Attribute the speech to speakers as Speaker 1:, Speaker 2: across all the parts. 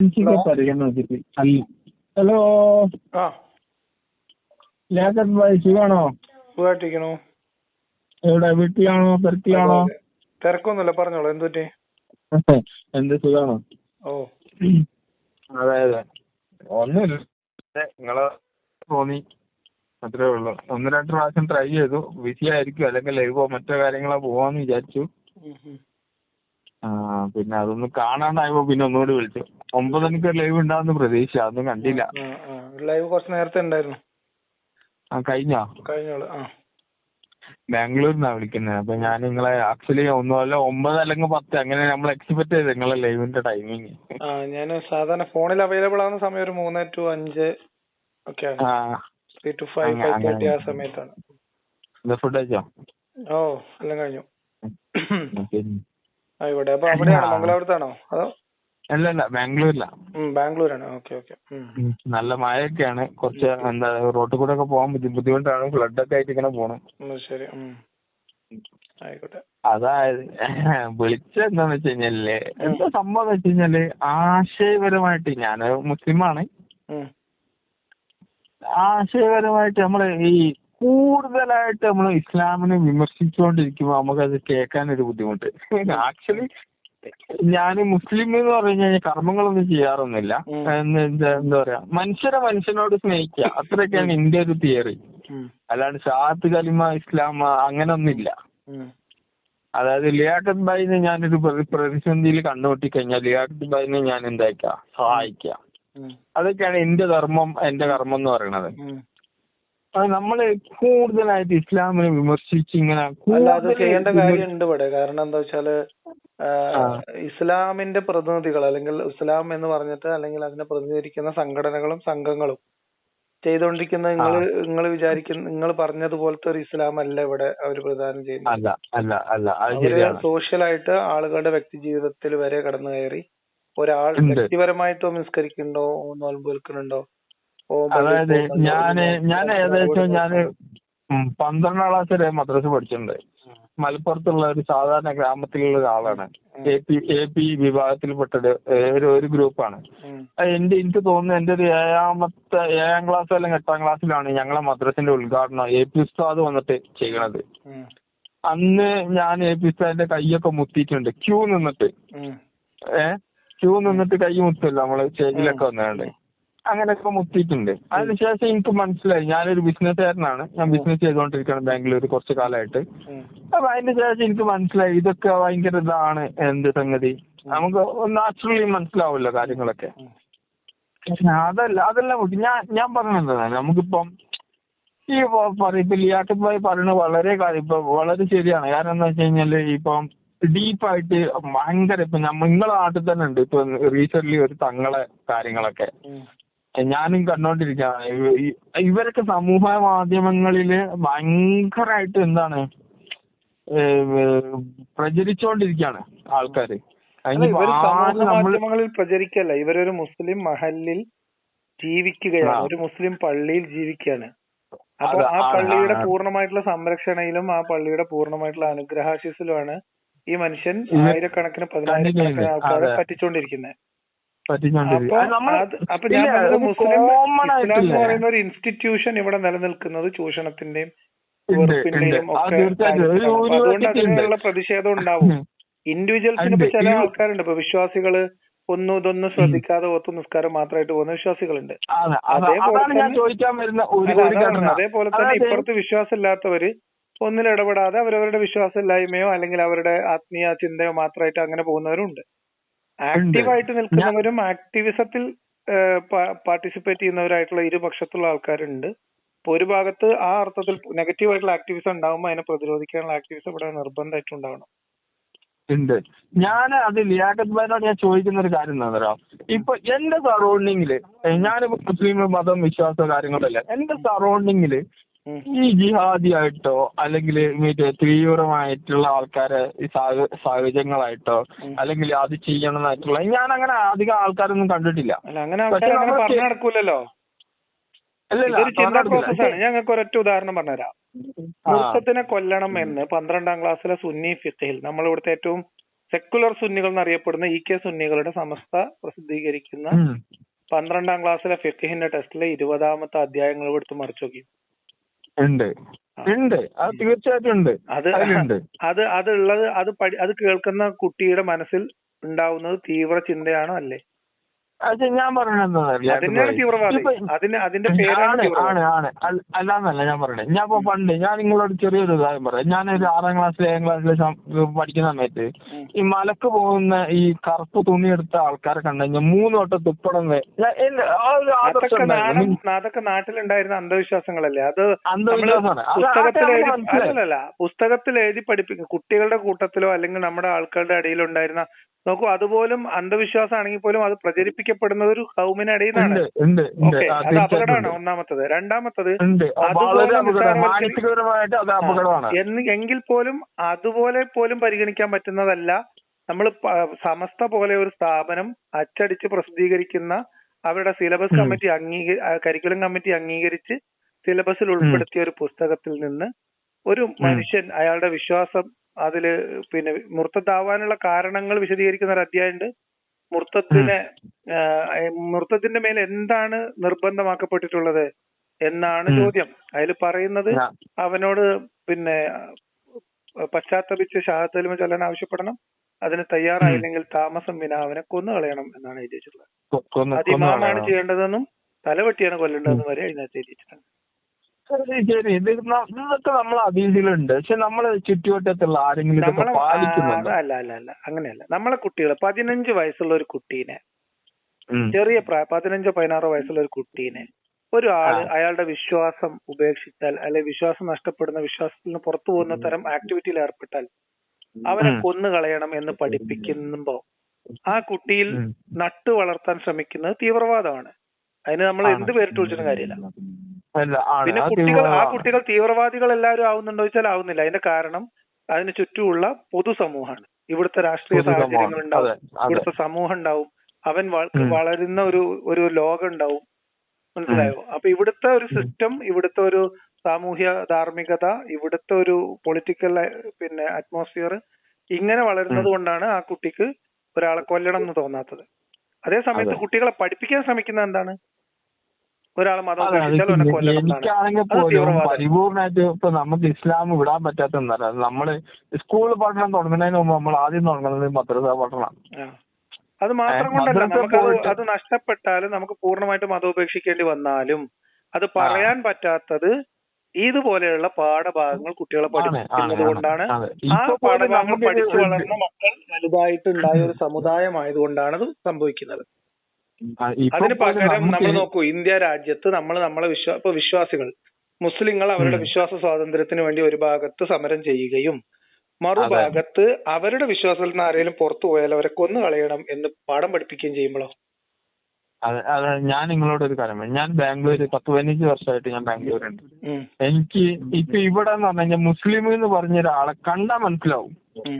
Speaker 1: എനിക്ക് പരിഗണന വെച്ചിട്ട് ഹലോ
Speaker 2: ആ.
Speaker 1: ലേഖൻ ഭായി സുഖാണോ?
Speaker 2: സുഖമായിട്ടിരിക്കണോ
Speaker 1: എവിടെ? വീട്ടിലാണോ? തിരക്കിലാണോ?
Speaker 2: തിരക്കൊന്നുമില്ല പറഞ്ഞോളൂ. എന്ത് പറ്റി?
Speaker 1: എന്ത് സുഖാണോ?
Speaker 2: ഓ.
Speaker 1: അതെ അതെ. ഒന്നുമില്ല. നിങ്ങളെ തോന്നി. അത്രേ ഉള്ളു. ഒന്ന് രണ്ട് പ്രാവശ്യം ട്രൈ ചെയ്തു. ബിസി ആയിരിക്കും. അല്ലെങ്കിൽ ലൈവോ മറ്റോ കാര്യങ്ങളോ പോവാന്ന് വിചാരിച്ചു. പിന്നെ അതൊന്ന് കാണാണ്ടായപ്പോ പിന്നെ ഒന്നുകൂടി വിളിച്ചു. ഒമ്പത് മണിക്ക് ലൈവ് ഉണ്ടാവുന്ന പ്രതീക്ഷ അതൊന്നും കണ്ടില്ല.
Speaker 2: ലൈവ് കുറച്ച് നേരത്തെ ഉണ്ടായിരുന്നു.
Speaker 1: ആ കഴിഞ്ഞോ?
Speaker 2: കഴിഞ്ഞോളൂ ആ.
Speaker 1: ബാംഗ്ലൂരിന്നാ വിളിക്കുന്നത് അപ്പൊ ഞാൻ നിങ്ങളെ ആക്ച്വലി ഒന്നുമല്ല ഒമ്പത് അല്ലെങ്കിൽ പത്ത് അങ്ങനെ നമ്മൾ എക്സ്പെക്ട് ചെയ്ത് നിങ്ങളെ ലൈവിന്റെ ടൈമിങ്
Speaker 2: ആ ഞാൻ സാധാരണ ഫോണിൽ അവൈലബിൾ ആവുന്ന സമയം ഒരു മൂന്ന് ടു അഞ്ച് ഒക്കെയാണ്.
Speaker 1: ആ
Speaker 2: three two five five thirty ആ. സമയത്താണ്.
Speaker 1: ഫുഡ് കഴിച്ചോ?
Speaker 2: ഓ എല്ലാം കഴിഞ്ഞു. ആയിക്കോട്ടെ അപ്പൊ അവിടെയാണോ. മംഗലാപുരത്താണോ? അതോ?
Speaker 1: അല്ല അല്ല ബാംഗ്ലൂരിലാ
Speaker 2: ബാംഗ്ലൂരാണ്. Okay okay.
Speaker 1: നല്ല മഴയൊക്കെയാണ്. കുറച്ച് എന്താ റോട്ടിൽ കൂടെ ഒക്കെ പോകാൻ പറ്റും ബുദ്ധിമുട്ടാണ്. ഫ്ലഡ് ഒക്കെ ആയിട്ട് ഇങ്ങനെ പോണം
Speaker 2: ശരി. ആയിക്കോട്ടെ.
Speaker 1: അതായത് വിളിച്ചെന്താന്ന് വെച്ച് കഴിഞ്ഞാൽ എന്താ സംഭവം എന്ന് വെച്ച് കഴിഞ്ഞാൽ ആശയപരമായിട്ട് ഞാൻ മുസ്ലിമാണ്. ആശയപരമായിട്ട് നമ്മൾ ഈ കൂടുതലായിട്ട് നമ്മൾ ഇസ്ലാമിനെ വിമർശിച്ചുകൊണ്ടിരിക്കുമ്പോൾ നമുക്കത് കേൾക്കാൻ ഒരു ബുദ്ധിമുട്ട്. ആക്ച്വലി ഞാൻ മുസ്ലിം എന്ന് പറഞ്ഞു കഴിഞ്ഞാൽ കർമ്മങ്ങളൊന്നും ചെയ്യാറൊന്നുമില്ല. എന്താ പറയാ മനുഷ്യരെ മനുഷ്യനോട് സ്നേഹിക്കുക. അത്രയൊക്കെയാണ് എന്റെ ഒരു തിയറി. അല്ലാണ്ട് ഷാത്ത് കലിമ ഇസ്ലാം അങ്ങനെ ഒന്നുമില്ല അതായത് ലിയാഖത്ത് ബായിനെ ഞാനൊരു പ്രതി- പ്രതിസന്ധിയിൽ കണ്ടുമുട്ടി കഴിഞ്ഞാൽ ലിയാഖത്ത് ബായിനെ ഞാൻ എന്താക്കുക? സഹായിക്കുക.
Speaker 2: ഉം.
Speaker 1: അതൊക്കെയാണ് എന്റെ ധർമ്മം എന്റെ കർമ്മം എന്ന് പറയുന്നത്. നമ്മൾ കൂടുതലായിട്ട് ഇസ്ലാമിനെ വിമർശിച്ച് ഇങ്ങനെ
Speaker 2: അല്ല അത് ചെയ്യേണ്ട കാര്യമുണ്ട് ഇവിടെ. കാരണം എന്താ
Speaker 1: വെച്ചാൽ.
Speaker 2: ഇസ്ലാമിന്റെ പ്രതിനിധികൾ അല്ലെങ്കിൽ ഇസ്ലാം എന്ന് പറഞ്ഞിട്ട് അല്ലെങ്കിൽ അതിനെ പ്രതിനിധീകരിക്കുന്ന സംഘടനകളും സംഘങ്ങളും ചെയ്തുകൊണ്ടിരിക്കുന്ന നിങ്ങൾ നിങ്ങൾ വിചാരിക്കുന്ന നിങ്ങൾ പറഞ്ഞതുപോലത്തെ ഒരു ഇസ്ലാം അല്ല ഇവിടെ അവർ പ്രധാനം ചെയ്യുന്നത് സോഷ്യലായിട്ട് ആളുകളുടെ വ്യക്തി ജീവിതത്തിൽ വരെ കടന്നു കയറി ഒരാൾ. വ്യക്തിപരമായിട്ടോ നിസ്കരിക്കുന്നുണ്ടോ നോൽമ്പ് വെക്കുന്നുണ്ടോ ഓ
Speaker 1: അതായത്? ഞാൻ ഞാൻ ഏകദേശം ഞാൻ പന്ത്രണ്ടാം ക്ലാസ് വരെ മദ്രസ പഠിച്ചിട്ടുണ്ട്. മലപ്പുറത്തുള്ള ഒരു സാധാരണ ഗ്രാമത്തിലുള്ള ഒരാളാണ്. എ പി എ പി വിഭാഗത്തിൽപ്പെട്ട ഒരു ഒരു ഗ്രൂപ്പാണ്. എന്റെ എനിക്ക് തോന്നുന്നു എന്റെ ഒരു ഏഴാമത്തെ ഏഴാം ക്ലാസ് അല്ലെങ്കിൽ എട്ടാം ക്ലാസ്സിലാണ് ഞങ്ങളെ മദ്രസിന്റെ ഉദ്ഘാടനം എ പി ഉസ്താദ് വന്നിട്ട് ചെയ്യണത്. അന്ന് ഞാൻ എ പി ഉസ്താദിന്റെ കൈയൊക്കെ മുത്തിയിട്ടുണ്ട്. ക്യൂ നിന്നിട്ട്. ഏഹ് ക്യൂ നിന്നിട്ട് കൈ മുത്തല്ലോ. നമ്മൾ സ്റ്റേജിലൊക്കെ വന്നുകൊണ്ട് അങ്ങനെയൊക്കെ മുത്തിയിട്ടുണ്ട് അതിനുശേഷം എനിക്ക് മനസ്സിലായി. ഞാനൊരു ബിസിനസ്സുകാരനാണ്. ഞാൻ ബിസിനസ് ചെയ്തുകൊണ്ടിരിക്കുകയാണ് ബാംഗ്ലൂർ കുറച്ച് കാലമായിട്ട്. അപ്പൊ അതിന് ശേഷം എനിക്ക് മനസ്സിലായി ഇതൊക്കെ ഭയങ്കര ഇതാണ് എന്ത് സംഗതി? നമുക്ക് നാച്ചുറലി മനസ്സിലാവുമല്ലോ കാര്യങ്ങളൊക്കെ. അതല്ല അതെല്ലാം ഞാൻ ഞാൻ പറഞ്ഞെന്താ നമുക്കിപ്പം ഈ ഇപ്പൊ ലിയാഖത്ത് ഭായി പറയുന്നത് വളരെ കാര്യം ഇപ്പൊ വളരെ ശരിയാണ്. കാരണം എന്താ വെച്ച് കഴിഞ്ഞാൽ ഇപ്പം ഡീപ്പായിട്ട് ഭയങ്കര ഇപ്പൊ നിങ്ങളെ നാട്ടിൽ തന്നെ ഉണ്ട്. ഇപ്പൊ റീസെന്റ് ഒരു തങ്ങളെ കാര്യങ്ങളൊക്കെ. ഞാനും ഈ- ഇവരൊക്കെ സമൂഹ മാധ്യമങ്ങളിൽ ഭയങ്കരായിട്ട് എന്താണ് ഏഹ് പ്രചരിച്ചുകൊണ്ടിരിക്കുകയാണ് ആൾക്കാര്.
Speaker 2: പ്രചരിക്കല്ല. ഇവരൊരു മുസ്ലിം മഹലിൽ ജീവിക്കുകയാണ്. ഒരു മുസ്ലിം പള്ളിയിൽ ജീവിക്കുകയാണ്. അപ്പൊ ആ പള്ളിയുടെ. പൂർണമായിട്ടുള്ള സംരക്ഷണയിലും ആ പള്ളിയുടെ പൂർണമായിട്ടുള്ള അനുഗ്രഹാശിസിലുമാണ് ഈ മനുഷ്യൻ ആയിരക്കണക്കിന് പതിനായിരക്കണക്കിന് ആൾക്കാരെ. പറ്റിച്ചുകൊണ്ടിരിക്കുന്നത് പറയുന്ന ഒരു ഇൻസ്റ്റിറ്റ്യൂഷൻ ഇവിടെ നിലനിൽക്കുന്നത് ചൂഷണത്തിന്റെയും പ്രതിഷേധം ഉണ്ടാവും. ഇൻഡിവിജ്വൽസിന് ഇപ്പൊ ചില ആൾക്കാരുണ്ട്. ഇപ്പൊ വിശ്വാസികൾ ഒന്നും ഇതൊന്നും ശ്രദ്ധിക്കാതെ ഒത്തു നിസ്കാരം മാത്രമായിട്ട് പോകുന്ന വിശ്വാസികളുണ്ട്. അതേപോലെ തന്നെ ഇപ്പുറത്ത് വിശ്വാസമില്ലാത്തവര് ഒന്നിൽ ഇടപെടാതെ അവരവരുടെ വിശ്വാസമില്ലായ്മയോ അല്ലെങ്കിൽ അവരുടെ ആത്മീയ ചിന്തയോ മാത്രമായിട്ട് അങ്ങനെ പോകുന്നവരുണ്ട്. ആക്റ്റീവായിട്ട് നിൽക്കുന്നവരും ആക്ടിവിസത്തിൽ പാർട്ടിസിപ്പേറ്റ് ചെയ്യുന്നവരായിട്ടുള്ള ഇരുപക്ഷത്തുള്ള ആൾക്കാരുണ്ട്. ഇപ്പൊ ഒരു ഭാഗത്ത് ആ അർത്ഥത്തിൽ നെഗറ്റീവ് ആയിട്ടുള്ള ആക്ടിവിസം ഉണ്ടാകുമ്പോൾ അതിനെ പ്രതിരോധിക്കാനുള്ള ആക്ടിവിസം ഇവിടെ നിർബന്ധമായിട്ട് ഉണ്ടാവണം.
Speaker 1: ഉണ്ട്. ഞാൻ അത് ലിയാഖത്ത് ഭായിനോട് ഞാൻ ചോദിക്കുന്ന ഒരു കാര്യം എന്താ ഇപ്പൊ എന്റെ സറൗണ്ടിങ്ങിൽ ഞാനിപ്പോ മുസ്ലിം മതം വിശ്വാസ കാര്യങ്ങളല്ല എന്റെ
Speaker 2: സറൗണ്ടിങ്ങിൽ.
Speaker 1: ഈ ജിഹാദി ആയിട്ടോ അല്ലെങ്കിൽ മറ്റേ തീവ്രമായിട്ടുള്ള ആൾക്കാരെ ഈ സാഹ- സാഹചര്യങ്ങളായിട്ടോ. അല്ലെങ്കിൽ അത് ചെയ്യണമെന്നായിട്ടുള്ള ഞാൻ അങ്ങനെ അധികം ആൾക്കാരൊന്നും കണ്ടിട്ടില്ല.
Speaker 2: നടക്കൂലല്ലോ ഞങ്ങൾക്ക് ഒരൊറ്റ ഉദാഹരണം പറഞ്ഞുതരാം.
Speaker 1: ആ,
Speaker 2: മുർത്തത്തിനെ കൊല്ലണം എന്ന് പന്ത്രണ്ടാം ക്ലാസ്സിലെ സുന്നി ഫിഖിൽ നമ്മൾ ഇവിടുത്തെ ഏറ്റവും സെക്കുലർ സുന്നികൾ എന്നറിയപ്പെടുന്ന ഇ കെ സുന്നികളുടെ സമസ്ത പ്രസിദ്ധീകരിക്കുന്ന. പന്ത്രണ്ടാം ക്ലാസ്സിലെ ഫിഖഹിന്റെ ടെസ്റ്റിലെ ഇരുപതാമത്തെ അധ്യായങ്ങൾ എടുത്ത് മറിച്ചു നോക്കി.
Speaker 1: ഉണ്ട്. ഉണ്ട്. അത് തീർച്ചയായിട്ടും ഉണ്ട്.
Speaker 2: അത് അത് അതുള്ളത് അത് അത് കേൾക്കുന്ന കുട്ടിയുടെ മനസ്സിൽ ഉണ്ടാവുന്നത് തീവ്ര ചിന്തയാണോ അല്ലേ?
Speaker 1: അത് ഞാൻ
Speaker 2: പേരാണ്
Speaker 1: ആണ് ആണ് അല്ലാന്നല്ല ഞാൻ പറയണേ ഞാൻ ഇപ്പൊ പണ്ട് ഞാൻ നിങ്ങളോട് ചെറിയൊരു ഉദാഹരണം പറയാം. ഞാനൊരു ആറാം ക്ലാസ്സിൽ ഏഴാം ക്ലാസ്സിലെ പഠിക്കുന്ന സമയത്ത്. ഈ മലക്ക് പോകുന്ന ഈ കറുപ്പ് തുണി എടുത്ത ആൾക്കാരെ കണ്ടുകഴിഞ്ഞാൽ മൂന്ന് വട്ടം തുപ്പടം ഞാൻ
Speaker 2: അതൊക്കെ നാട്ടിലുണ്ടായിരുന്ന അന്ധവിശ്വാസങ്ങളല്ലേ? അത്
Speaker 1: അന്ധവിശ്വാസമാണ്.
Speaker 2: പുസ്തകത്തിൽ എഴുതി പഠിപ്പിക്കും കുട്ടികളുടെ കൂട്ടത്തിലോ അല്ലെങ്കിൽ നമ്മുടെ ആൾക്കാരുടെ ഇടയിലുണ്ടായിരുന്ന നോക്കൂ അതുപോലും അന്ധവിശ്വാസമാണെങ്കിൽ പോലും അത് പ്രചരിപ്പിക്കപ്പെടുന്നത് ഒരു കൗമിനിടയിൽ
Speaker 1: ഉണ്ട്
Speaker 2: നിന്നാണ് അപകടമാണ്. ഒന്നാമത്തത്? രണ്ടാമത്തത് എങ്കിൽ പോലും അതുപോലെ പോലും പരിഗണിക്കാൻ പറ്റുന്നതല്ല. നമ്മൾ സമസ്ത പോലെ ഒരു സ്ഥാപനം അച്ചടിച്ച് പ്രസിദ്ധീകരിക്കുന്ന അവരുടെ സിലബസ് കമ്മിറ്റി അംഗീകരി കരിക്കുലം കമ്മിറ്റി അംഗീകരിച്ച് സിലബസിൽ ഉൾപ്പെടുത്തിയ ഒരു പുസ്തകത്തിൽ നിന്ന് ഒരു മനുഷ്യൻ അയാളുടെ വിശ്വാസം അതിൽ പിന്നെ മുർത്തത്താവാനുള്ള കാരണങ്ങൾ വിശദീകരിക്കുന്ന ഒരു അധ്യായമുണ്ട്. മുർത്തത്തിനെ മുർത്തത്തിന്റെ മേൽ എന്താണ് നിർബന്ധമാക്കപ്പെട്ടിട്ടുള്ളത് എന്നാണ് ചോദ്യം. അതിൽ പറയുന്നത് അവനോട് പിന്നെ പശ്ചാത്തപിച്ച് ഷഹാദലിമ ചൊല്ലാൻ ആവശ്യപ്പെടണം. അതിന് തയ്യാറായില്ലെങ്കിൽ താമസം വിന അവനെ കൊന്നു കളയണം എന്നാണ് എഴുതി വെച്ചിട്ടുള്ളത്
Speaker 1: കൊ- കൊന്ന്
Speaker 2: അത് ഇമാമാണ്
Speaker 1: കൊന്നു
Speaker 2: ചെയ്യേണ്ടതെന്നും തലവെട്ടിയാണ് കൊല്ലേണ്ടതെന്നും വരെ അതിനകത്ത് എഴുതി വെച്ചിട്ടുണ്ട്
Speaker 1: ശരി ഇത് ഇതൊക്കെ നമ്മളെ അതിഥികളുണ്ട് പക്ഷെ നമ്മളെ ചുറ്റുവട്ടത്തുള്ള ആരെങ്കിലും ഇതൊക്കെ പാലിക്കുന്നുണ്ടോ?
Speaker 2: അല്ല അല്ല അല്ല. അങ്ങനെയല്ല. നമ്മളെ കുട്ടികൾ പതിനഞ്ച് വയസ്സുള്ള ഒരു കുട്ടീനെ ചെറിയ പ്രായം പതിനഞ്ചോ പതിനാറോ വയസ്സുള്ള ഒരു കുട്ടീനെ ഒരു
Speaker 1: ആൾ
Speaker 2: അയാളുടെ വിശ്വാസം ഉപേക്ഷിച്ചാൽ അല്ലെ വിശ്വാസം നഷ്ടപ്പെടുന്ന വിശ്വാസത്തിൽ നിന്ന് പുറത്തു പോകുന്ന തരം ആക്ടിവിറ്റിയിൽ ഏർപ്പെട്ടാൽ അവനെ കൊന്നു കളയണം എന്ന് പഠിപ്പിക്കുമ്പോ ആ കുട്ടിയിൽ നട്ടു വളർത്താൻ ശ്രമിക്കുന്നത് തീവ്രവാദമാണ്. അതിന് നമ്മൾ. എന്ത് പേരിട്ട് വിളിച്ചിട്ടും കാര്യമില്ല. പിന്നെ കുട്ടികൾ ആ കുട്ടികൾ തീവ്രവാദികൾ എല്ലാവരും ആവുന്നുണ്ടോ വെച്ചാൽ ആവുന്നില്ല. അതിന്റെ കാരണം അതിന് ചുറ്റുമുള്ള പൊതുസമൂഹമാണ്. ഇവിടുത്തെ രാഷ്ട്രീയ. സാഹചര്യങ്ങൾ ഉണ്ടാവും ഇവിടുത്തെ സമൂഹം ഉണ്ടാവും. അവൻ വളരുന്ന ഒരു ഒരു ലോകം ഉണ്ടാവും. മനസ്സിലായോ? അപ്പൊ ഇവിടുത്തെ ഒരു സിസ്റ്റം ഇവിടുത്തെ ഒരു സാമൂഹ്യ ധാർമ്മികത ഇവിടുത്തെ ഒരു പൊളിറ്റിക്കൽ പിന്നെ അറ്റ്മോസ്ഫിയർ ഇങ്ങനെ വളരുന്നത് കൊണ്ടാണ് ആ കുട്ടിക്ക് ഒരാളെ കൊല്ലണം എന്ന് തോന്നാത്തത്. അതേ. സമയത്ത് കുട്ടികളെ പഠിപ്പിക്കാൻ ശ്രമിക്കുന്നത് എന്താണ്? അവനെ
Speaker 1: എനിക്കാണെങ്കിൽ പോലും പരിപൂർണമായിട്ട് ഇപ്പൊ നമുക്ക് ഇസ്ലാം വിടാൻ പറ്റാത്ത എന്നല്ല നമ്മൾ സ്കൂൾ പഠനം തുടങ്ങുന്നതിന് മുമ്പ് നമ്മൾ ആദ്യം തുടങ്ങുന്നത് മദ്രസ
Speaker 2: പഠനമാണ്. അത് മാത്രം കൊണ്ടല്ല. നമുക്ക് അത് നഷ്ടപ്പെട്ടാലും നമുക്ക് പൂർണമായിട്ട് മതം ഉപേക്ഷിക്കേണ്ടി വന്നാലും അത് പറയാൻ പറ്റാത്തത് ഇതുപോലെയുള്ള പാഠഭാഗങ്ങൾ കുട്ടികളെ പഠിപ്പിക്കുന്നത് കൊണ്ടാണ്. ആ പാഠഭാഗങ്ങൾ പഠിച്ചു വളർന്ന മക്കൾ വലുതായിട്ടുണ്ടായ ഒരു സമുദായമായതുകൊണ്ടാണ് അത് സംഭവിക്കുന്നത്. അതിന് പകരം നമ്മൾ നോക്കൂ ഇന്ത്യ രാജ്യത്ത് നമ്മൾ നമ്മളെ വിശ്വാ ഇപ്പൊ വിശ്വാസികൾ മുസ്ലിങ്ങൾ അവരുടെ വിശ്വാസ സ്വാതന്ത്ര്യത്തിന് വേണ്ടി ഒരു ഭാഗത്ത് സമരം ചെയ്യുകയും മറുഭാഗത്ത് അവരുടെ വിശ്വാസത്തിൽ നിന്ന് ആരെങ്കിലും പുറത്തു പോയാൽ അവരെ കൊന്നു കളയണം എന്ന് പാഠം പഠിപ്പിക്കുകയും ചെയ്യുമ്പോഴോ?
Speaker 1: അതെ അതെ ഞാൻ നിങ്ങളോട് ഒരു കാര്യം പറയാം. ഞാൻ ബാംഗ്ലൂർ പത്ത് പതിനഞ്ച് വർഷമായിട്ട് ഞാൻ ബാംഗ്ലൂരുണ്ട്.
Speaker 2: ഉണ്ട്
Speaker 1: എനിക്ക് ഇപ്പൊ ഇവിടെ എന്ന് പറഞ്ഞു കഴിഞ്ഞാൽ മുസ്ലിം എന്ന് പറഞ്ഞ ഒരാളെ കണ്ടാ മനസ്സിലാവും.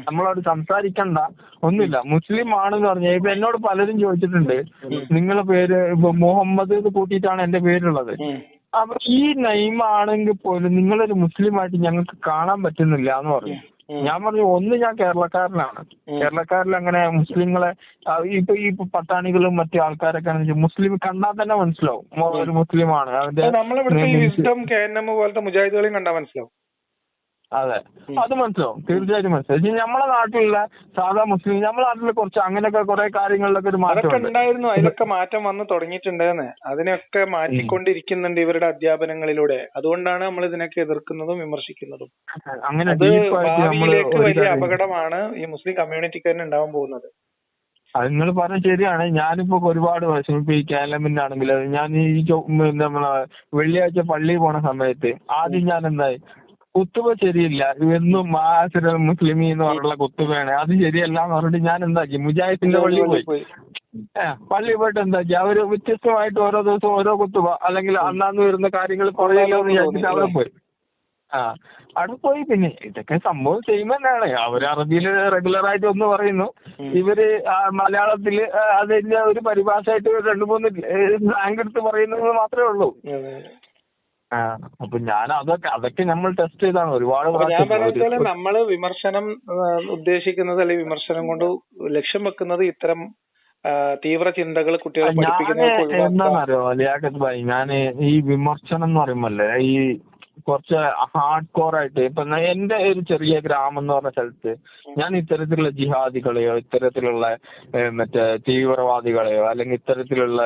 Speaker 1: നമ്മളോട് സംസാരിക്കണ്ട ഒന്നുമില്ല. മുസ്ലിം ആണെന്ന് പറഞ്ഞാൽ ഇപ്പൊ എന്നോട് പലരും ചോദിച്ചിട്ടുണ്ട്. നിങ്ങളെ പേര് ഇപ്പൊ മുഹമ്മദ് എന്ന് കൂട്ടിയിട്ടാണ് എന്റെ പേരുള്ളത്. അപ്പൊ ഈ നെയിം ആണെങ്കിൽ പോലും നിങ്ങളൊരു മുസ്ലിം ആയിട്ട് ഞങ്ങൾക്ക് കാണാൻ പറ്റുന്നില്ല എന്ന് പറഞ്ഞു. ഞാൻ പറഞ്ഞു ഒന്ന് ഞാൻ കേരളക്കാരനാണ്. കേരളക്കാരിൽ അങ്ങനെ മുസ്ലിങ്ങളെ ഇപ്പൊ ഈ പട്ടാണികളും മറ്റു ആൾക്കാരൊക്കെ മുസ്ലിം കണ്ടാൽ തന്നെ മനസ്സിലാവും. ഒരു മുസ്ലിമാണ്. അവന്റെ
Speaker 2: പോലത്തെ മുജാഹിദുകളെയും കണ്ടാൽ മനസ്സിലാവും.
Speaker 1: അതെ. അത് മനസ്സിലാവും. തീർച്ചയായിട്ടും മനസ്സിലാവും. നമ്മളെ നാട്ടിലുള്ള സാധാ മുസ്ലിം നമ്മളെ നാട്ടിൽ കുറച്ച് അങ്ങനെയൊക്കെ കുറെ കാര്യങ്ങളിലൊക്കെ ഒരു മാറ്റമുണ്ട്.
Speaker 2: ഉണ്ടായിരുന്നു. അതിലൊക്കെ മാറ്റം വന്ന് തുടങ്ങിയിട്ടുണ്ടെന്ന്. അതിനൊക്കെ മാറ്റിക്കൊണ്ടിരിക്കുന്നുണ്ട് ഇവരുടെ അധ്യാപനങ്ങളിലൂടെ. അതുകൊണ്ടാണ് നമ്മൾ ഇതിനൊക്കെ എതിർക്കുന്നതും വിമർശിക്കുന്നതും.
Speaker 1: അങ്ങനെ
Speaker 2: ഭാവിയിലേക്ക് വലിയ അപകടമാണ് ഈ മുസ്ലിം കമ്മ്യൂണിറ്റിക്ക് തന്നെ ഉണ്ടാവാൻ പോകുന്നത്.
Speaker 1: അത് നിങ്ങൾ പറഞ്ഞ ശരിയാണ്. ഞാനിപ്പോ ഒരുപാട് വർഷം ഇപ്പൊ ഈ കേരളമിന്റെ ആണെങ്കിൽ ഞാൻ ഈ നമ്മളെ വെള്ളിയാഴ്ച പള്ളിയിൽ പോണ സമയത്ത് ആദ്യം ഞാൻ എന്തായി? കുത്തുബ ശരിയില്ല. എന്നും മാസിര മുസ്ലിമി എന്ന് പറഞ്ഞുള്ള കുത്തുബയാണ് അത് ശരിയല്ല എന്ന് പറഞ്ഞിട്ട് ഞാൻ എന്താക്കി? മുജാഹിദിന്റെ പള്ളിയിൽ പോയി. പള്ളിയിൽ പോയിട്ട് എന്താക്കി? അവർ വ്യത്യസ്തമായിട്ട് ഓരോ ദിവസം ഓരോ കുത്തുബ അല്ലെങ്കിൽ അന്നാന്ന് വരുന്ന കാര്യങ്ങൾ കുറയല്ലോ എന്ന് വിചാരിച്ചിട്ട് അവിടെ പോയി. ആ അവിടെ പോയി പിന്നെ. ഇതൊക്കെ സംഭവം സെയിം തന്നെയാണ്. അവർ അറബിയിൽ റെഗുലർ ആയിട്ട് ഒന്ന് പറയുന്നു. ഇവർ മലയാളത്തിൽ അതിന്റെ ഒരു പരിഭാഷയായിട്ട് രണ്ടു മൂന്ന് സ്ലാങ് എടുത്ത് പറയുന്നത് മാത്രമേ ഉള്ളൂ. അപ്പൊ ഞാൻ അതൊക്കെ അതൊക്കെ നമ്മൾ ടെസ്റ്റ് ചെയ്താണ്. ഒരുപാട്
Speaker 2: ഞാൻ പറഞ്ഞ നമ്മൾ വിമർശനം ഉദ്ദേശിക്കുന്നത് അല്ലെങ്കിൽ വിമർശനം കൊണ്ട് ലക്ഷ്യം വെക്കുന്നത് ഇത്തരം തീവ്ര ചിന്തകൾ കുട്ടികളെ പഠിപ്പിക്കുന്നത്
Speaker 1: എന്താണെന്നറിയോ ലിയാഖത്ത് ഭായി ഞാൻ ഈ വിമർശനം എന്ന് പറയുമ്പല്ലേ ഈ കുറച്ച് ഹാർഡ് കോർ ആയിട്ട് ഇപ്പൊ എന്റെ ഒരു ചെറിയ ഗ്രാമം എന്ന് പറഞ്ഞ സ്ഥലത്ത് ഞാൻ ഇത്തരത്തിലുള്ള ജിഹാദികളെയോ ഇത്തരത്തിലുള്ള മറ്റേ തീവ്രവാദികളെയോ അല്ലെങ്കിൽ ഇത്തരത്തിലുള്ള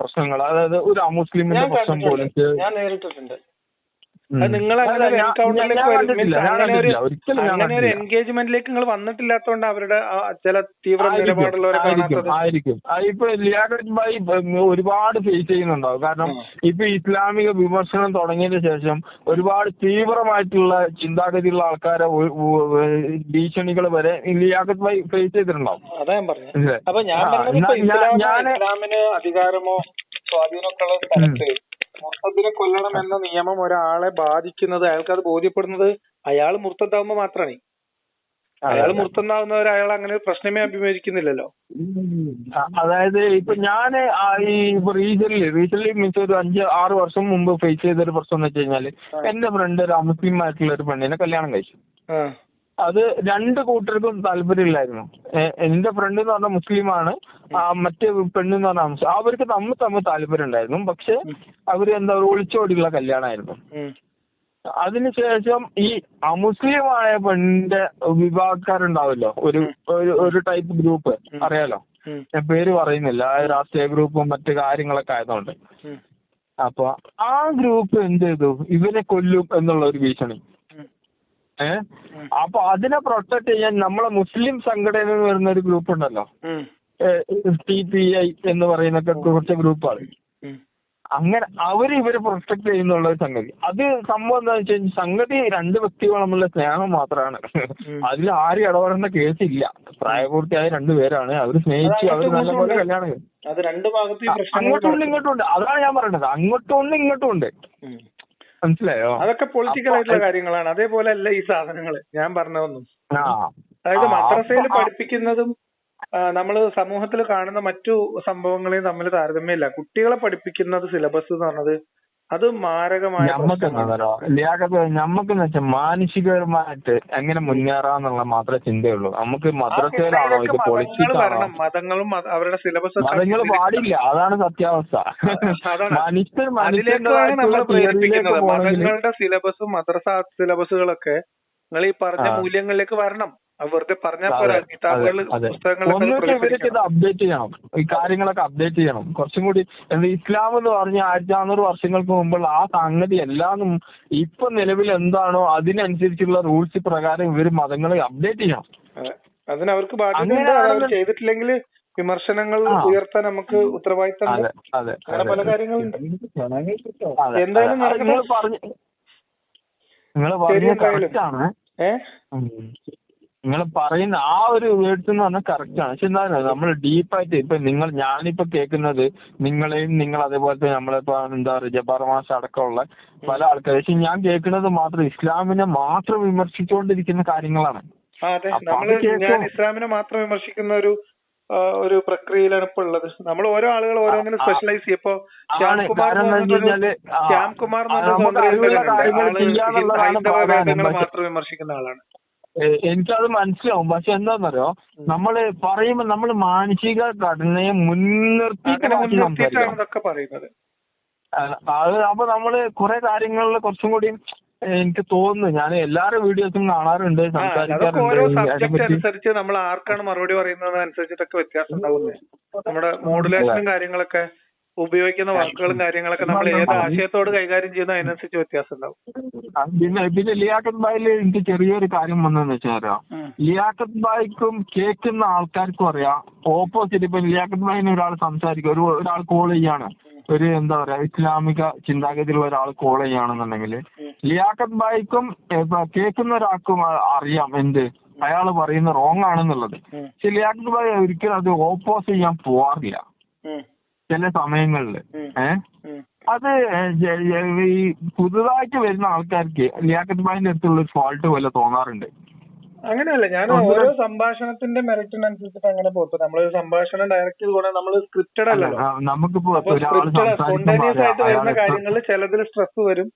Speaker 1: പ്രശ്നങ്ങൾ അതായത് ഒരു അമുസ്ലിമിന്റെ പ്രശ്നം പോലും
Speaker 2: നിങ്ങൾ അങ്ങനെ അങ്ങനെ ഒരു. എൻഗേജ്മെന്റിലേക്ക് നിങ്ങൾ വന്നിട്ടില്ലാത്തതുകൊണ്ട് അവരുടെ ചില തീവ്ര
Speaker 1: ആയിരിക്കും, ഇപ്പൊ ലിയാഖത്ത് ഭായി ഒരുപാട് ഫേസ് ചെയ്യുന്നുണ്ടാവും. കാരണം ഇപ്പൊ ഇസ്ലാമിക വിമർശനം തുടങ്ങിയതിന് ശേഷം ഒരുപാട് തീവ്രമായിട്ടുള്ള ചിന്താഗതിയുള്ള ആൾക്കാരെ ഭീഷണികൾ വരെ ലിയാഖത്ത് ഭായി ഫേസ് ചെയ്തിട്ടുണ്ടാവും.
Speaker 2: അതാ ഞാൻ പറഞ്ഞത് അപ്പൊ ഞാൻ ഇസ്ലാമിന് അധികാരമോ സ്വാധീനമൊക്കെ ഉള്ള സ്ഥലത്ത് മുർത്തദിനെ കൊല്ലണം എന്ന നിയമം ഒരാളെ ബാധിക്കുന്നത് അയാൾക്ക് അത് ബോധ്യപ്പെടുന്നത് അയാൾ മുർത്തതാവുമ്പോ മാത്രമാണ്. അയാൾ മുർത്തന്നാവുന്നവർ അയാൾ അങ്ങനെ ഒരു പ്രശ്നമേ അഭിമുഖീകരിക്കുന്നില്ലല്ലോ.
Speaker 1: അതായത് ഇപ്പൊ ഞാൻ ഈ ഇപ്പൊ റീസെന്റ് റീസെന്റ് മീൻസ് ഒരു അഞ്ച് ആറ് വർഷം മുമ്പ് ഫേസ് ചെയ്ത ഒരു പ്രശ്നം എന്ന് വെച്ച് കഴിഞ്ഞാൽ എന്റെ ഫ്രണ്ട് ഒരു അമുസ്ലിം ആയിട്ടുള്ള ഒരു പെണ്ണിനെ കല്യാണം കഴിച്ചു. അത് രണ്ട് കൂട്ടർക്കും താല്പര്യമില്ലായിരുന്നു. എന്റെ ഫ്രണ്ട് എന്ന് പറഞ്ഞ മുസ്ലിമാണ് ആ മറ്റേ പെണ്ണ് എന്ന് പറഞ്ഞ മുസ്ലിം അവർക്ക് തമ്മിൽ തമ്മിൽ താല്പര്യം ഉണ്ടായിരുന്നു പക്ഷെ അവർ എന്താ ഒളിച്ചോടിയുള്ള കല്യാണമായിരുന്നു. അതിനുശേഷം ഈ അമുസ്ലിമായ പെണ്ണിന്റെ വിഭാഗക്കാരുണ്ടാവല്ലോ ഒരു ഒരു- ഒരു ടൈപ്പ് ഗ്രൂപ്പ് അറിയാലോ? ഞാൻ പേര് പറയുന്നില്ല ആ രാഷ്ട്രീയ ഗ്രൂപ്പും മറ്റു കാര്യങ്ങളൊക്കെ ആയതുകൊണ്ട്. അപ്പൊ ആ ഗ്രൂപ്പ് എന്ത് ചെയ്തു? ഇവരെ കൊല്ലും എന്നുള്ള ഒരു ഭീഷണി. ഏഹ് അപ്പൊ അതിനെ പ്രൊട്ടക്ട് ചെയ്യാൻ നമ്മളെ മുസ്ലിം സംഘടന എന്ന് പറയുന്ന ഒരു ഗ്രൂപ്പ് ഉണ്ടല്ലോ. ടി പി ഐ എന്ന് പറയുന്ന കുറച്ച് ഗ്രൂപ്പാണ്. അങ്ങനെ അവർ ഇവരെ പ്രൊട്ടക്ട് ചെയ്യുന്നുള്ള ഒരു സംഗതി. അത് സംഭവം എന്താ വെച്ച് കഴിഞ്ഞാൽ സംഗതി രണ്ട് വ്യക്തികൾ തമ്മിലുള്ള സ്നേഹം മാത്രമാണ് അതിൽ ആരും ഇടപെടേണ്ട കേസില്ല പ്രായപൂർത്തിയായ രണ്ടുപേരാണ് അവർ സ്നേഹിച്ച്
Speaker 2: അവർ
Speaker 1: നല്ലപോലെ കല്യാണം അങ്ങോട്ടും ഉണ്ട്. ഇങ്ങോട്ടും ഉണ്ട്. അതാണ് ഞാൻ പറയുന്നത് അങ്ങോട്ടും ഉണ്ട് ഇങ്ങോട്ടും ഉണ്ട്. മനസ്സിലായോ?
Speaker 2: അതൊക്കെ പൊളിറ്റിക്കൽ ആയിട്ടുള്ള കാര്യങ്ങളാണ്. അതേപോലെ അല്ല ഈ സാധനങ്ങൾ ഞാൻ പറഞ്ഞതൊന്നും. അതായത് മദ്രസയിൽ പഠിപ്പിക്കുന്നതും നമ്മൾ സമൂഹത്തിൽ കാണുന്ന മറ്റു സംഭവങ്ങളെയും തമ്മിൽ താരതമ്യമില്ല. കുട്ടികളെ പഠിപ്പിക്കുന്നത് സിലബസ് എന്ന് പറഞ്ഞത് അത് മാരകമായ
Speaker 1: ഞമ്മക്ക് ഞമ്മക്കെന്ന് വെച്ചാൽ മാനുഷികപരമായിട്ട് എങ്ങനെ മുന്നേറാന്നുള്ള മാത്രമേ ചിന്തയുള്ളൂ. നമുക്ക് മദ്രസയിലാണോ ഇത്
Speaker 2: വരണം. മതങ്ങളും അവരുടെ സിലബസ്
Speaker 1: മതങ്ങൾ പാടില്ല. അതാണ് സത്യാവസ്ഥ. മനുഷ്യന്റെ
Speaker 2: മതങ്ങളുടെ സിലബസും മദ്രസ സിലബസുകളൊക്കെ നിങ്ങൾ ഈ പറഞ്ഞ മൂല്യങ്ങളിലേക്ക് വരണം.
Speaker 1: ഒന്നുകിൽ ഇവർക്ക് ഇത് അപ്ഡേറ്റ് ചെയ്യണം. ഈ കാര്യങ്ങളൊക്കെ അപ്ഡേറ്റ് ചെയ്യണം. കുറച്ചും കൂടി എന്താ ഇസ്ലാം എന്ന് പറഞ്ഞ ആയിരത്തി നാനൂറ് വർഷങ്ങൾക്ക് മുമ്പുള്ള ആ സംഗതി എല്ലാം ഇപ്പൊ നിലവിൽ എന്താണോ അതിനനുസരിച്ചുള്ള റൂൾസ് പ്രകാരം ഇവർ മതങ്ങളെ അപ്ഡേറ്റ് ചെയ്യണം.
Speaker 2: അതിനവർക്ക്
Speaker 1: അങ്ങനെയാണെന്ന്
Speaker 2: ചെയ്തിട്ടില്ലെങ്കിൽ വിമർശനങ്ങൾ. ഉയർത്താൻ നമുക്ക് ഉത്തരവാദിത്തം അങ്ങനെ പല. കാര്യങ്ങളുണ്ട്. എന്തായാലും
Speaker 1: നിങ്ങൾ പറഞ്ഞ നിങ്ങൾ
Speaker 2: ശരി,
Speaker 1: പറഞ്ഞ
Speaker 2: എന്തായാലും.
Speaker 1: കറക്റ്റ് ആണ്.
Speaker 2: ഏഹ്
Speaker 1: നിങ്ങൾ പറയുന്ന ആ ഒരു വേർഡ്സ് എന്ന് പറഞ്ഞാൽ കറക്റ്റ് ആണ്. പക്ഷെ എന്താ നമ്മൾ ഡീപ്പായിട്ട് ഇപ്പൊ നിങ്ങൾ ഞാനിപ്പോ കേൾക്കുന്നത് നിങ്ങളെയും നിങ്ങൾ അതേപോലെ തന്നെ നമ്മളിപ്പോ എന്താ പറയുക ജബാർ മാഷ അടക്കമുള്ള പല ആൾക്കാരും. പക്ഷെ ഞാൻ കേൾക്കുന്നത് മാത്രം ഇസ്ലാമിനെ മാത്രം വിമർശിച്ചുകൊണ്ടിരിക്കുന്ന കാര്യങ്ങളാണ്.
Speaker 2: അതെ.
Speaker 1: കേൾക്കും.
Speaker 2: ഞാൻ ഇസ്ലാമിനെ മാത്രം വിമർശിക്കുന്ന ഒരു ഒരു പ്രക്രിയയിലാണ് ഇപ്പൊ ഉള്ളത്. നമ്മൾ ഓരോ ആളുകൾ ഓരോന്നിനും സ്പെഷ്യലൈസ് ചെയ്യും. ഇപ്പൊ. ശ്യാംകുമാർ ശ്യാംകുമാർ ഹൈന്ദവ വേദങ്ങൾ മാത്രം വിമർശിക്കുന്ന ആളാണ്.
Speaker 1: എനിക്കത് മനസ്സിലാവും. പക്ഷെ എന്താന്നറിയോ? നമ്മൾ പറയുമ്പോ നമ്മൾ മാനസിക ഘടനയെ
Speaker 2: മുൻനിർത്തിയിട്ടാണ് പറയുന്നത്.
Speaker 1: അത് അപ്പൊ നമ്മൾ കുറെ കാര്യങ്ങളിൽ കുറച്ചും കൂടി എനിക്ക് തോന്നുന്നു. ഞാൻ എല്ലാവരുടെ വീഡിയോസും കാണാറുണ്ട് സംസാരിക്കാറുണ്ട്.
Speaker 2: നമ്മൾ ആർക്കാണ് മറുപടി പറയുന്നത് അനുസരിച്ചിട്ടൊക്കെ വ്യത്യാസം ഉണ്ടാവുന്നത് നമ്മുടെ മോഡുലേഷനും കാര്യങ്ങളൊക്കെ ഉപയോഗിക്കുന്ന വാക്കുകളും കാര്യങ്ങളൊക്കെ നമ്മൾ ഏത് ആശയത്തോട് കൈകാര്യം ചെയ്യുന്ന അതിനനുസരിച്ച് വ്യത്യാസം ഉണ്ടാവും
Speaker 1: പിന്നെ പിന്നെ ലിയാഖത്ത് ബായിൽ എനിക്ക് ചെറിയൊരു കാര്യം വന്നതെന്ന് വെച്ചാൽ. ലിയാഖത്ത് ബായിക്കും കേൾക്കുന്ന ആൾക്കാർക്കും അറിയാം. ഓപ്പോസിറ്റ് ഇപ്പൊ ലിയാഖത്ത് ബായിന് ഒരാൾ സംസാരിക്കും. ഒരു ഒരാൾ കോൾ ചെയ്യാണ്. ഒരു എന്താ പറയാ ഇസ്ലാമിക ചിന്താഗതിയിലുള്ള ഒരാൾ കോൾ ചെയ്യുകയാണെന്നുണ്ടെങ്കിൽ ലിയാഖത്ത് ബായിക്കും ഇപ്പൊ കേൾക്കുന്ന ഒരാൾക്കും അറിയാം എന്ത്. അയാൾ പറയുന്ന റോങ് ആണെന്നുള്ളത്. പക്ഷെ ലിയാഖത്ത് ബായി ഒരിക്കലും അത് ഓപ്പോസ് ചെയ്യാൻ പോവാറില്ല. ചില സമയങ്ങളിൽ. ഏഹ്. അത് ജ- ജ- ഈ പുതുതായിട്ട് വരുന്ന ആൾക്കാർക്ക് ലിയാക്കത്ത് ബായിന്റെ അടുത്തുള്ള ഒരു ഫോൾട്ട് പോലെ തോന്നാറുണ്ട്.
Speaker 2: അങ്ങനെയല്ല ഞാൻ ഓരോ സംഭാഷണത്തിന്റെ മെറിറ്റിനനുസരിച്ചിട്ട് അങ്ങനെ പോകും നമ്മളൊരു സംഭാഷണം ഡയറക്റ്റ് ചെയ്തുകൊണ്ട് നമ്മൾ സ്ക്രിപ്റ്റഡ്
Speaker 1: അല്ല,
Speaker 2: അല്ലല്ലോ
Speaker 1: നമുക്കിപ്പോ
Speaker 2: അപ്പൊ
Speaker 1: ഒരാൾ
Speaker 2: സ്ക്രിപ്റ്റഡ് സ്പോണ്ടേനിയസ് ആയിട്ട് വരുന്ന കാര്യങ്ങളിൽ ചിലതിൽ സ്ട്രെസ് വരും.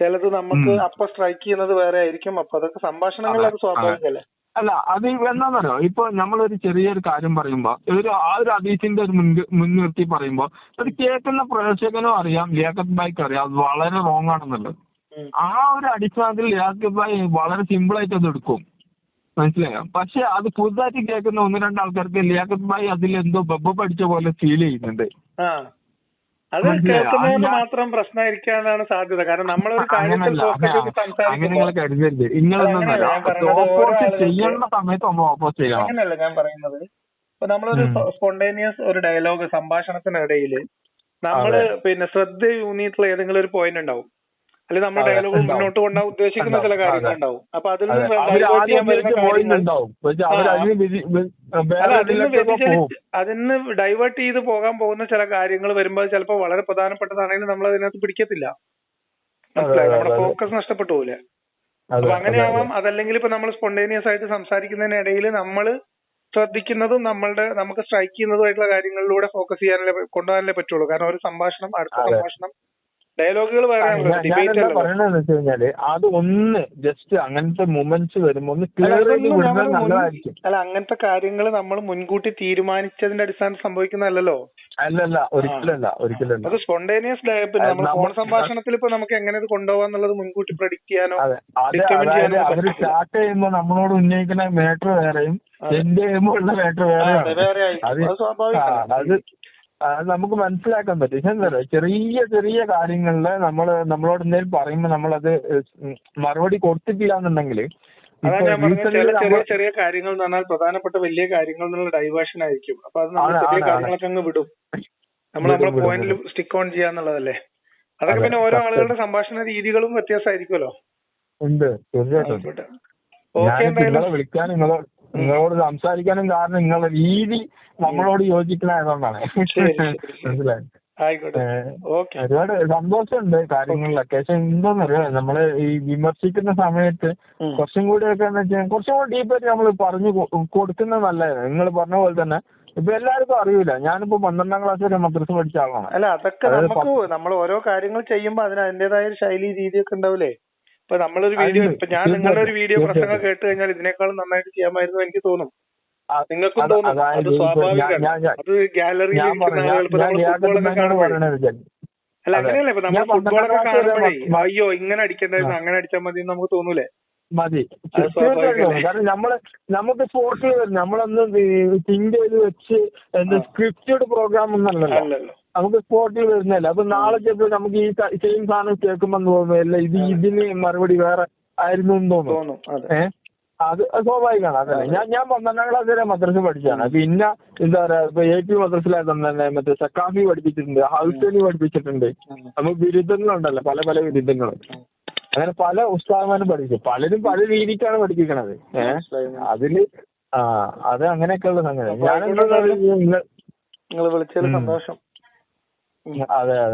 Speaker 2: ചിലത് നമുക്ക് അപ്പൊ സ്ട്രൈക്ക് ചെയ്യുന്നത് വേറെ ആയിരിക്കും. അപ്പൊ അതൊക്കെ സംഭാഷണങ്ങളിൽ അത് സ്വാഭാവികമല്ലേ?
Speaker 1: അല്ല അത് എന്താണെന്നറിയോ ഇപ്പൊ നമ്മളൊരു ചെറിയൊരു കാര്യം പറയുമ്പോ ഒരു ആ ഒരു അതീസിന്റെ ഒരു മുൻ മുൻനിർത്തി പറയുമ്പോ അത് കേൾക്കുന്ന പ്രേക്ഷകനും അറിയാം ലിയാഖത്ത് ബായിക്ക് അറിയാം അത് വളരെ റോങ് ആണെന്നുള്ളത്. ആ ഒരു അടിസ്ഥാനത്തിൽ ലിയാഖത്ത് ബായി വളരെ സിമ്പിൾ ആയിട്ട് അത് എടുക്കും. മനസ്സിലായോ? പക്ഷെ അത് പുതുതായിട്ട് കേൾക്കുന്ന ഒന്ന് രണ്ട് ആൾക്കാർക്ക് ലിയാഖത്ത് ബായി അതിൽ എന്തോ ബബ്ബ പഠിച്ച പോലെ ഫീൽ ചെയ്യുന്നുണ്ട്.
Speaker 2: അത്
Speaker 1: ഞാൻ-
Speaker 2: മാത്രം പ്രശ്നമായിരിക്കാനാണ് സാധ്യത. കാരണം നമ്മളൊരു കാര്യത്തിൽ അങ്ങനെയല്ല. ഞാൻ പറയുന്നത്. ഇപ്പൊ നമ്മളൊരു. സ്പോണ്ടേനിയസ് ഒരു ഡയലോഗ് സംഭാഷണത്തിനിടയിൽ
Speaker 1: നമ്മൾ.
Speaker 2: പിന്നെ ശ്രദ്ധ ഊന്നിയിട്ടുള്ള ഏതെങ്കിലും ഒരു പോയിന്റ് ഉണ്ടാവും. അല്ലെങ്കിൽ നമ്മൾ
Speaker 1: അതെ,
Speaker 2: ഡയലോഗ് മുന്നോട്ട് കൊണ്ടുപോകാൻ ഉദ്ദേശിക്കുന്ന ചില കാര്യങ്ങൾ ഉണ്ടാവും. അപ്പൊ അതിൽ.
Speaker 1: അതിന്
Speaker 2: ഡൈവേർട്ട് ചെയ്ത് പോകാൻ പോകുന്ന ചില കാര്യങ്ങൾ വരുമ്പോൾ ചിലപ്പോൾ വളരെ പ്രധാനപ്പെട്ടതാണെങ്കിൽ നമ്മൾ അതിനകത്ത് പിടിക്കത്തില്ല. മനസ്സിലായോ? നമ്മുടെ ഫോക്കസ് നഷ്ടപ്പെട്ടു പോലെ അപ്പൊ അങ്ങനെയാവാം. അതല്ലെങ്കിൽ ഇപ്പൊ നമ്മൾ സ്പോണ്ടേനിയസ് ആയിട്ട് സംസാരിക്കുന്നതിനിടയിൽ നമ്മൾ ശ്രദ്ധിക്കുന്നതും നമ്മളുടെ നമുക്ക് സ്ട്രൈക്ക് ചെയ്യുന്നതുമായിട്ടുള്ള കാര്യങ്ങളിലൂടെ ഫോക്കസ് ചെയ്യാനല്ലേ കൊണ്ടുപോകാനല്ലേ പറ്റുള്ളൂ. കാരണം ഒരു സംഭാഷണം അടുത്ത സംഭാഷണം ഡയലോഗുകൾ
Speaker 1: പറയണെന്ന് വെച്ച് കഴിഞ്ഞാൽ അത് ഒന്ന് ജസ്റ്റ് അങ്ങനത്തെ മൂമെന്റ്സ് വരുമ്പോ ഒന്ന് നല്ലതായിരിക്കും.
Speaker 2: അല്ല അങ്ങനത്തെ കാര്യങ്ങൾ നമ്മൾ മുൻകൂട്ടി തീരുമാനിച്ചതിന്റെ അടിസ്ഥാനത്തിൽ സംഭവിക്കുന്നതല്ലല്ലോ?
Speaker 1: അല്ലല്ല ഒരിക്കലല്ല ഒരിക്കലല്ല.
Speaker 2: അത് സ്പോണ്ടേനിയസ് പിന്നെ നമ്മൾ ഫോൺ സംഭാഷണത്തിൽ ഇപ്പൊ നമുക്ക് എങ്ങനെ ഇത് കൊണ്ടുപോകാന്നുള്ളത് മുൻകൂട്ടി പ്രഡിക്റ്റ് ചെയ്യാനോ അവർ
Speaker 1: സ്റ്റാർട്ട് ചെയ്യുമ്പോ നമ്മളോട് ഉന്നയിക്കുന്ന മാറ്റർ വേറെയും. എന്റെ ചെയ്യുമ്പോൾ ഉള്ള മാറ്റർ വേറെയാണ്.
Speaker 2: വേറെ
Speaker 1: അത്
Speaker 2: അത്
Speaker 1: നമുക്ക് മനസ്സിലാക്കാൻ പറ്റും. എന്താ ചെറിയ ചെറിയ കാര്യങ്ങളിൽ നമ്മൾ നമ്മളോട് എന്തെങ്കിലും പറയുമ്പോ നമ്മളത് മറുപടി കൊടുത്തിട്ടില്ല എന്നുണ്ടെങ്കിൽ
Speaker 2: ഞാൻ പറഞ്ഞത് ചില ചെറിയ ചെറിയ കാര്യങ്ങൾ എന്ന് പറഞ്ഞാൽ പ്രധാനപ്പെട്ട വലിയ കാര്യങ്ങൾ എന്നുള്ള ഡൈവേർഷൻ ആയിരിക്കും. അപ്പൊ അത് നമ്മൾ ചെറിയ കാര്യങ്ങളൊക്കെ അങ്ങ് വിടും. നമ്മൾ നമ്മുടെ പോയിന്റിൽ. സ്റ്റിക്ക് ഓൺ ചെയ്യാന്നുള്ളതല്ലേ അതൊക്കെ പിന്നെ ഓരോ ആളുകളുടെ സംഭാഷണ രീതികളും വ്യത്യാസമായിരിക്കുമല്ലോ.
Speaker 1: ഉണ്ട് തീർച്ചയായിട്ടും.
Speaker 2: എന്തായാലും.
Speaker 1: നിങ്ങളെ വിളിക്കാൻ നിങ്ങളോട് സംസാരിക്കാനും കാരണം നിങ്ങളുടെ രീതി നമ്മളോട്
Speaker 2: ശരി.
Speaker 1: മനസ്സിലായി? ഒരുപാട് സന്തോഷമുണ്ട് കാര്യങ്ങളിലൊക്കെ പക്ഷെ എന്താന്നറിയോ നമ്മൾ ഈ വിമർശിക്കുന്ന സമയത്ത്. കുറച്ചും കൂടി ഒക്കെ എന്ന് വെച്ചാൽ കുറച്ചും കൂടി ഡീപ്പായിട്ട് നമ്മൾ പറഞ്ഞു കൊടുക്കുന്നത് നല്ലതാണ്. നിങ്ങൾ പറഞ്ഞ പോലെ തന്നെ ഇപ്പൊ എല്ലാവർക്കും അറിയില്ല. ഞാനിപ്പോ പന്ത്രണ്ടാം ക്ലാസ് വരെ മദ്രസ പഠിച്ച ആളാണ്.
Speaker 2: അല്ല അതൊക്കെ നമുക്ക് നമ്മൾ ഓരോ കാര്യങ്ങൾ ചെയ്യുമ്പോ അതിന് അതിന്റേതായ ഒരു ശൈലി രീതിയൊക്കെ ഉണ്ടാവില്ലേ ഇപ്പൊ നമ്മളൊരു വീഡിയോ. ഇപ്പൊ ഞാൻ നിങ്ങളുടെ ഒരു വീഡിയോ. പ്രസംഗം കേട്ട് കഴിഞ്ഞാൽ ഇതിനേക്കാളും നന്നായിട്ട് ചെയ്യാമായിരുന്നു എനിക്ക് തോന്നും. നിങ്ങൾക്കും തോന്നും. അത് സ്വാഭാവികമാണ്. അത് ഗാലറിയിൽ
Speaker 1: ഞാൻ
Speaker 2: ഇരിക്കുന്ന ആളുകൾ ഇപ്പൊ നമ്മൾ ഫുട്ബോളൊക്കെ കാണുമ്പോഴേ അല്ല. അങ്ങനെയല്ല. ഇപ്പൊ നമ്മൾ ഫുട്ബോളൊക്കെ കാണുമ്പോഴേ അയ്യോ ഇങ്ങനെ അടിക്കണ്ടായിരുന്നു അങ്ങനെ അടിച്ചാൽ മതി എന്ന് നമുക്ക് തോന്നൂലേ?
Speaker 1: മതി? തീർച്ചയായിട്ടും കാരണം നമ്മൾ നമുക്ക് സ്പോർട്സിൽ വരും. നമ്മളൊന്ന് തിങ്ക് ചെയ്ത് വെച്ച് എന്താ. സ്ക്രിപ്റ്റഡ് പ്രോഗ്രാം ഒന്നല്ലല്ലോ. നമുക്ക് സ്പോർട്ടിൽ വരുന്നതല്ല. അപ്പൊ നാളെ ചിലപ്പോൾ നമുക്ക് ഈ സെയിം സാധനം കേൾക്കുമ്പോൾ തോന്നുന്നില്ല ഇത് ഇതിന് മറുപടി വേറെ ആയിരുന്നു എന്ന് തോന്നും
Speaker 2: തോന്നും. അതെ.
Speaker 1: ഏഹ് അത് സ്വാഭാവികമാണ്. അതല്ലേ. ഞാൻ ഞാൻ പന്ത്രണ്ടാം ക്ലാസ് വരെ മദ്രസ പഠിച്ചാണ് പിന്നെ എന്താ പറയാ ഇപ്പൊ എ പി മദ്രസിലായിരുന്നു തന്നെ മറ്റേ സക്കാഫി പഠിപ്പിച്ചിട്ടുണ്ട് ഹൗസലി പഠിപ്പിച്ചിട്ടുണ്ട്. നമുക്ക് ബിരുദങ്ങളുണ്ടല്ലോ പല പല ബിരുദങ്ങളും. അങ്ങനെ പല ഉസ്താദ്മാരും പഠിപ്പിച്ചു പലരും പല രീതിക്കാണ് പഠിപ്പിക്കണത്. ഏഹ് അതിൽ ആ അത് അങ്ങനെയൊക്കെയുള്ള സംഗതി. ഞാൻ നിങ്ങൾ
Speaker 2: വിളിച്ചതിൽ സന്തോഷം.
Speaker 1: അതെ അതെ.